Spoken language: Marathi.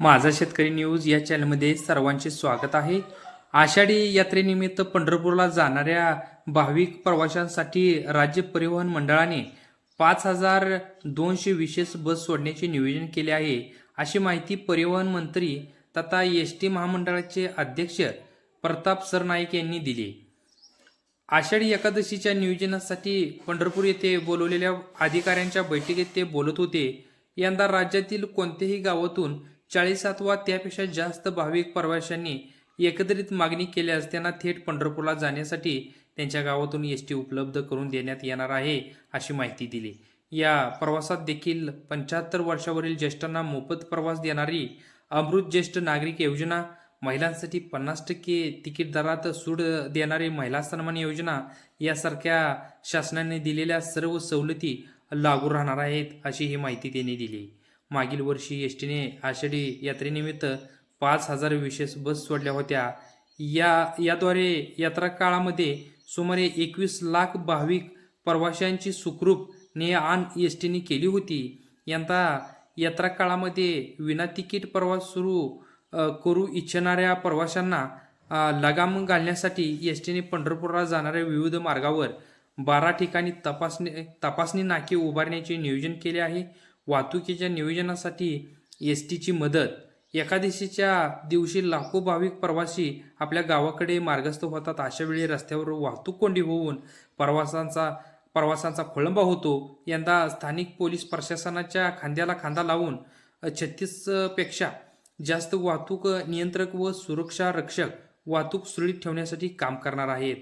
माझा शेतकरी न्यूज या चॅनलमध्ये सर्वांचे स्वागत आहे. आषाढी यात्रेनिमित्त पंढरपूरला जाणाऱ्या भाविक प्रवाशांसाठी राज्य परिवहन मंडळाने पाच हजार दोनशे विशेष बस सोडण्याचे नियोजन केले आहे. अशी माहिती परिवहन मंत्री तथा एस टी महामंडळाचे अध्यक्ष प्रताप सरनाईक यांनी दिली. आषाढी एकादशीच्या नियोजनासाठी पंढरपूर येथे बोलवलेल्या अधिकाऱ्यांच्या बैठकीत ते बोलत होते. यंदा राज्यातील कोणत्याही गावातून चाळीस वा त्यापेक्षा जास्त भाविक प्रवाशांनी एकत्रित मागणी केल्यास त्यांना थेट पंढरपूरला जाण्यासाठी त्यांच्या गावातून एस टी उपलब्ध करून देण्यात येणार आहे अशी माहिती दिली. या प्रवासात देखील पंच्याहत्तर वर्षावरील ज्येष्ठांना मोफत प्रवास देणारी अमृत ज्येष्ठ नागरिक योजना महिलांसाठी पन्नास टक्के तिकीट दरात सूट देणारी महिला सन्मान योजना यासारख्या शासनाने दिलेल्या सर्व सवलती लागू राहणार आहेत अशी ही माहिती त्यांनी दिली. मागील वर्षी एस टीने आषाढी यात्रेनिमित्त पाच हजार विशेष बस सोडल्या होत्या. या याद्वारे यात्रा काळामध्ये सुमारे एकवीस लाख भाविक प्रवाशांची सुखरूप ने आण एस टीने केली होती. यंदा यात्रा काळामध्ये विना तिकीट प्रवास सुरू करू इच्छिणाऱ्या प्रवाशांना लगाम घालण्यासाठी एस टीने पंढरपूरला जाणाऱ्या विविध मार्गावर बारा ठिकाणी तपासणी तपासणी नाके उभारण्याचे नियोजन केले आहे. वाहतुकीच्या नियोजनासाठी एस टीची मदत एकादशीच्या दिवशी लाखो भाविक प्रवासी आपल्या गावाकडे मार्गस्थ होतात. अशावेळी रस्त्यावर वाहतूक कोंडी होऊन प्रवासांचा प्रवासांचा खोळंबा होतो. यंदा स्थानिक पोलीस प्रशासनाच्या खांद्याला खांदा लावून छत्तीसपेक्षा जास्त वाहतूक नियंत्रक व सुरक्षा रक्षक वाहतूक सुरळीत ठेवण्यासाठी काम करणार आहेत.